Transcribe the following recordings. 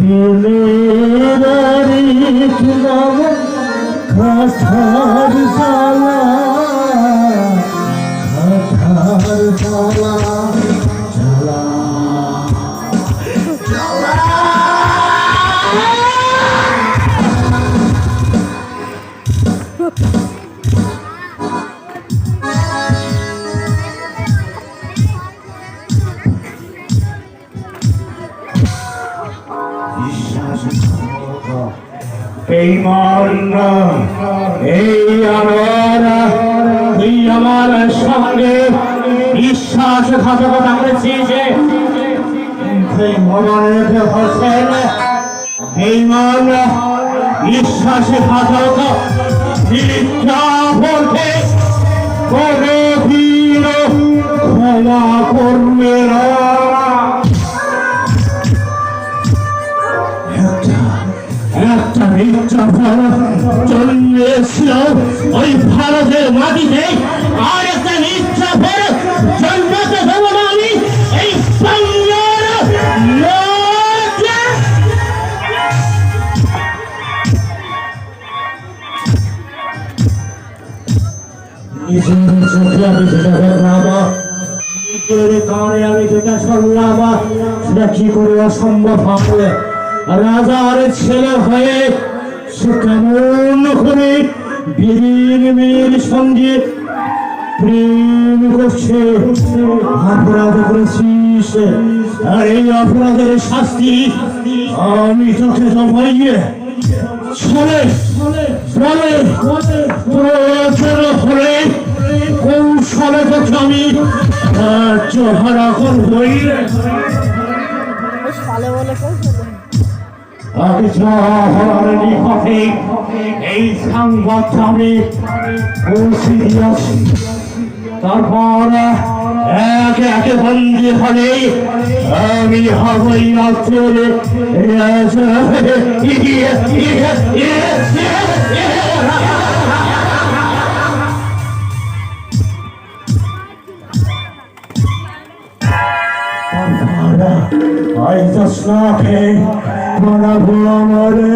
Gülüler ikramın kasar zalim এই মর্ণ এই আমার তুই আমার সঙ্গে বিশ্বাসঘাতকতা সেই মরণের হোসেন এই কোনো মির্জাফর জন্মেছিল ওই ভারতের মাটিতে আর একটা দেব না আমি এই শুনলাম সেটা কি করে অসম্ভব হবে রাজার ছেলে হয়ে সে কেমন করে বীর মেয়ের সঙ্গে প্রেম করছে। অপরাধ করেছিস আর এই অপরাধের শাস্তি আমি চলে প্রয়োজন হলে কৌশলে তোকে আমি রাজ্য হারা করবই। বলে এই সংবাদ আমি পৌঁছে দিয়েছি তারপর এক এক বন্দি হলে আমি হবই রাত্রের I just not pay বানাবো আমারে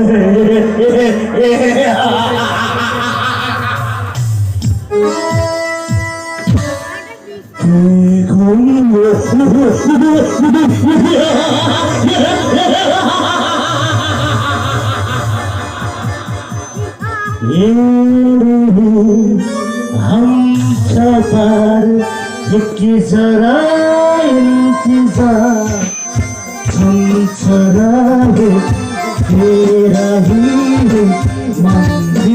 हम सफर की जरा इंतजार हम चरागे तेरा ही मन